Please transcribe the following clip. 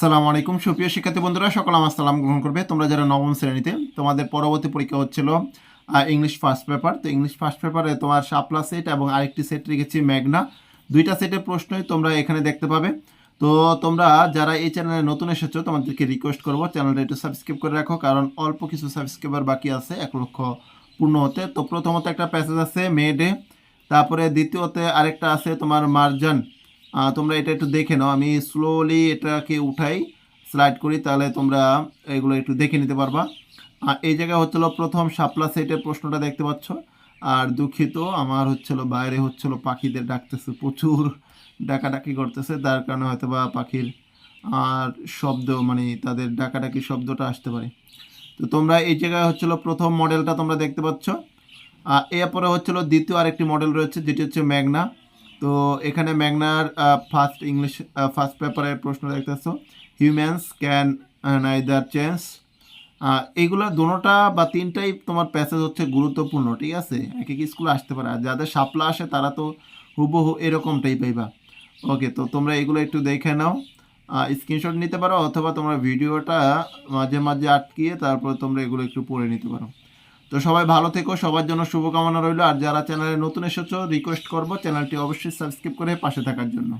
সালাম আলাইকুম। সুপ্রিয় শিক্ষার্থী বন্ধুরা, সকল আমার সালাম গ্রহণ করবে। তোমরা যারা নবম শ্রেণীতে, তোমাদের পরবর্তী পরীক্ষা হচ্ছিল ইংলিশ ফার্স্ট পেপার তো ইংলিশ ফার্স্ট পেপারে তোমার শাপলা সেট এবং আরেকটি সেট রেখেছি ম্যাগনা দুইটা সেটের প্রশ্নই তোমরা এখানে দেখতে পাবে। তো তোমরা যারা এই চ্যানেলে নতুন এসেছ, তোমাদেরকে রিকোয়েস্ট করব চ্যানেলটা একটু সাবস্ক্রাইব করে রাখো, কারণ অল্প কিছু সাবস্ক্রাইবার বাকি আছে, এক লক্ষ পূর্ণ হতে। তো প্রথমত একটা প্যাসেজ আছে, মে ডে। তারপরে দ্বিতীয়তে আরেকটা আছে তোমার মার্জান। তোমরা এটা একটু দেখে নাও। আমি স্লোলি এটাকে উঠাই স্লাইড করি, তাহলে তোমরা এগুলো একটু দেখে নিতে পারবা। আর এই জায়গায় হচ্ছিল প্রথম শাপলা সেটের প্রশ্নটা দেখতে পাচ্ছ। আর দুঃখিত, আমার হচ্ছিল বাইরে হচ্ছিল পাখিদের ডাকতেছে, প্রচুর ডাকাডাকি করতেছে। তার কারণে হয়তো বা পাখির আর শব্দ মানে তাদের ডাকাডাকি শব্দটা আসতে পারে। তো তোমরা এই জায়গায় হচ্ছিল প্রথম মডেলটা তোমরা দেখতে পাচ্ছ। এরপরে হচ্ছিল দ্বিতীয় আরেকটি মডেল রয়েছে, যেটি হচ্ছে ম্যাগনা তো এখানে ম্যাগনার ফার্স্ট ইংলিশ ফার্স্ট পেপারের প্রশ্ন দেখতেছো। হিউম্যানস ক্যান নাইদার চেঞ্জ এইগুলো দুটোটা বা তিনটাই তোমার প্যাসেজ হচ্ছে গুরুত্বপূর্ণ, ঠিক আছে? এক এক স্কুলে আসতে পারে। আর যাদের সাপলা আসে, তারা তো হুবহু এরকমটাই পাইবা ওকে, তো তোমরা এগুলো একটু দেখে নাও। স্ক্রিনশট নিতে পারো, অথবা তোমরা ভিডিওটা মাঝে মাঝে আটকিয়ে তারপরে তোমরা এগুলো একটু পড়ে নিতে পারো। তো সবাই ভালো থেকো, সবার জন্য শুভকামনা রইল। আর যারা চ্যানেলে নতুন এসেছ রিকোয়েস্ট করব চ্যানেলটি অবশ্যই সাবস্ক্রাইব করে পাশে থাকার জন্য।